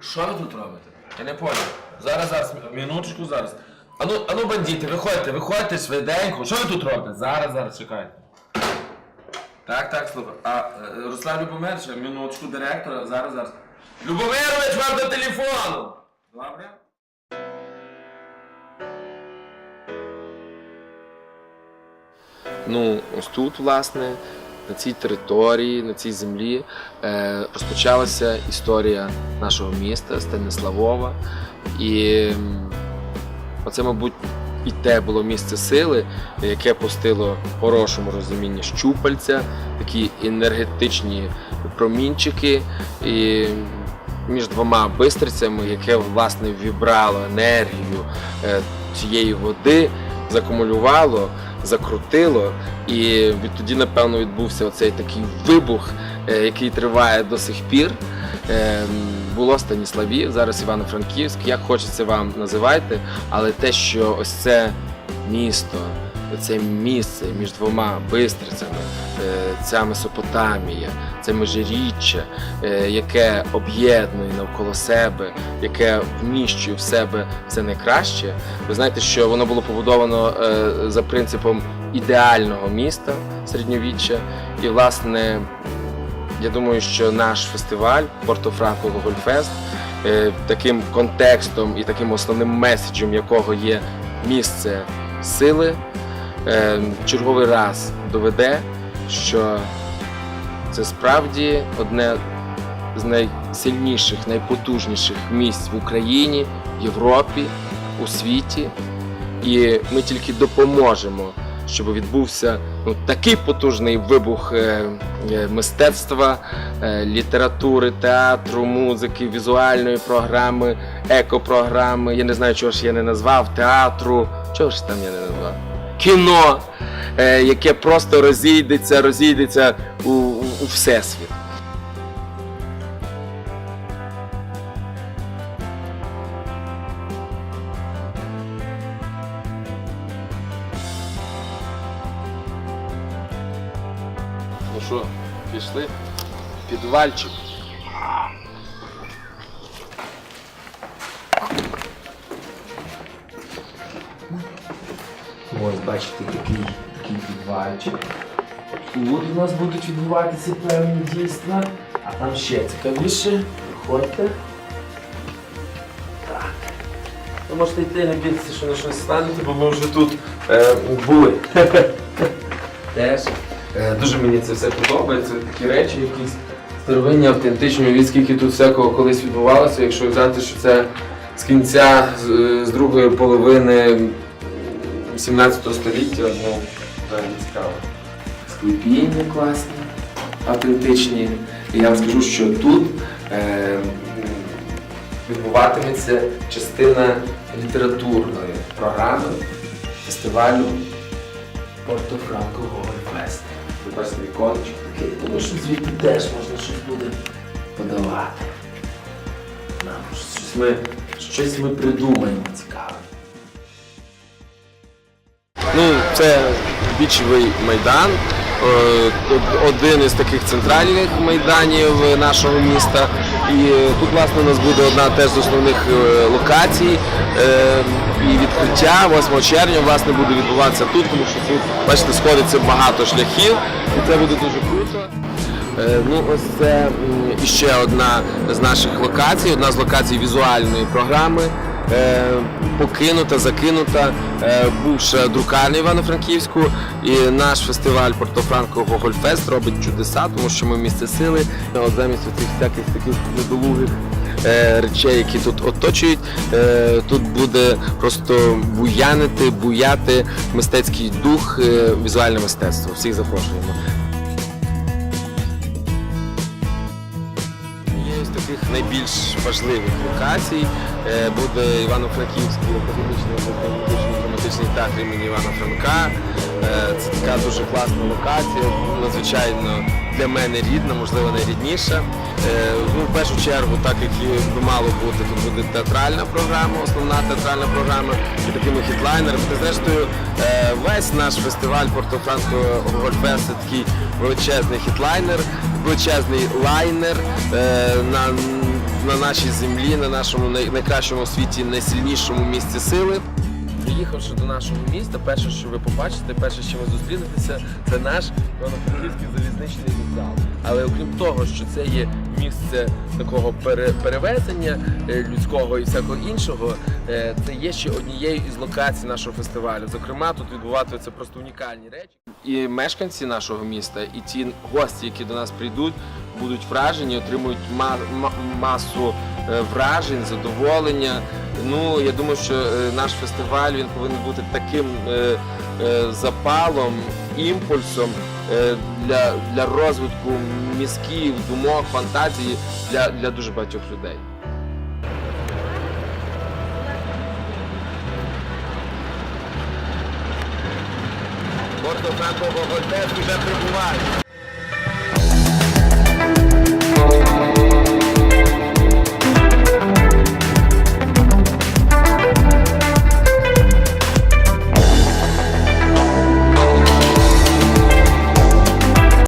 Що ви тут робите? Я не поняв. Зараз, зараз, минуточку, зараз. Ану, ану, бандити, виходьте, виходьте швиденько. Що ви тут робите? Зараз, зараз, чекайте. Так, так, слухай. А е, Руслан Любомирович, минуточку директора, зараз, зараз. Любомирович, вам до телефону! Добре? Ну, ось тут, власне, на цій території, на цій землі е, розпочалася історія нашого міста Станиславова. І м, оце, мабуть, і те було місце сили, яке пустило в хорошому розумінні щупальця, такі енергетичні промінчики. І між двома бистрицями, яке власне вібрало енергію е, цієї води, закумулювало, закрутило, і відтоді, напевно, відбувся оцей такий вибух, е, який триває до сих пір. Е, Було Станіславів, зараз Івано-Франківськ, як хочеться вам називайте, але те, що ось це місто, це місце між двома бистрицями, е, ця Месопотамія, це межиріччя, е, яке об'єднує навколо себе, яке вміщує в себе все найкраще. Ви знаєте, що воно було побудовано е, за принципом ідеального міста середньовіччя. І, власне, я думаю, що наш фестиваль Порто Франко Гогольфест таким контекстом і таким основним меседжем якого є місце сили, черговий раз доведе, що це справді одне з найсильніших, найпотужніших місць в Україні, Європі, у світі. І ми тільки допоможемо, щоб відбувся ну, такий потужний вибух е, е, мистецтва, е, літератури, театру, музики, візуальної програми, екопрограми. Я не знаю, чого ж я не назвав, театру. Чого ж там я не назвав? Кіно, е, яке просто розійдеться, розійдеться у, у, у всесвіт. Ну що, пішли? Підвальчик. Ось, бачите, такий, такий підвальчик. Тут у нас будуть відбуватися певні дійства, а там ще цікавіше. Проходьте. Так. Ви можете йти, не бійтеся, що на щось станете, бо ми вже тут е, були. Теж. Е, дуже мені це все подобається. Такі речі якісь старовинні, автентичні, від скільки тут всякого колись відбувалося, якщо взяти, що це з кінця, з, з другої половини 17 століття, ну, реально цікаво. Склепіння класні, автентичні. І я вам скажу, що тут е, відбуватиметься частина літературної програми фестивалю Порто Франко Гогольфест. Бачите віконечко таке. Думаю, що звідти теж можна щось буде подавати. Нам щось ми, щось ми придумаємо цікаве. Це бічовий майдан, е, один із таких центральних майданів нашого міста. І е, тут, власне, у нас буде одна теж з основних е, локацій. І відкриття 8 червня власне буде відбуватися тут, тому що тут, бачите, сходиться багато шляхів, і це буде дуже круто. Ну, ось це м, іще одна з наших локацій, одна з локацій візуальної програми. Е, покинута, закинута, е, бувша друкарня Івано-Франківську. І наш фестиваль Порто-Франко Гогольфест робить чудеса, тому що ми місце сили. От замість цих всяких таких недолугих е, речей, які тут оточують, тут буде просто буянити, буяти мистецький дух, візуальне мистецтво. Всіх запрошуємо. Найбільш важливих локацій. Е, Буде Івано-Франківський академічний драматичний театр імені Івана Франка. Е, Це така дуже класна локація, надзвичайно для мене рідна, можливо, найрідніша. Е, Ну, в першу чергу, так як і мало бути, тут буде театральна програма, основна театральна програма і такими хітлайнерами. Та, Зрештою, весь наш фестиваль Порто-Франко Гольфест це такий величезний хітлайнер, величезний лайнер е, на на нашій землі, на нашому найкращому світі, найсильнішому місці сили. Приїхавши до нашого міста, перше, що ви побачите, перше, що ви зустрінетеся, це наш Івано-Франківський залізничний вокзал. Але окрім того, що це є місце такого пере- перевезення е, людського і всякого іншого, е, це є ще однією із локацій нашого фестивалю. Зокрема, тут відбуватимуться просто унікальні речі. І мешканці нашого міста, і ті гості, які до нас прийдуть, будуть вражені, отримують ма- ма- масу е, вражень, задоволення. Ну, я думаю, що наш фестиваль він повинен бути таким запалом, імпульсом для, для розвитку мізків, думок, фантазії для, для дуже багатьох людей. Порто Франко Гольтес вже прибуває.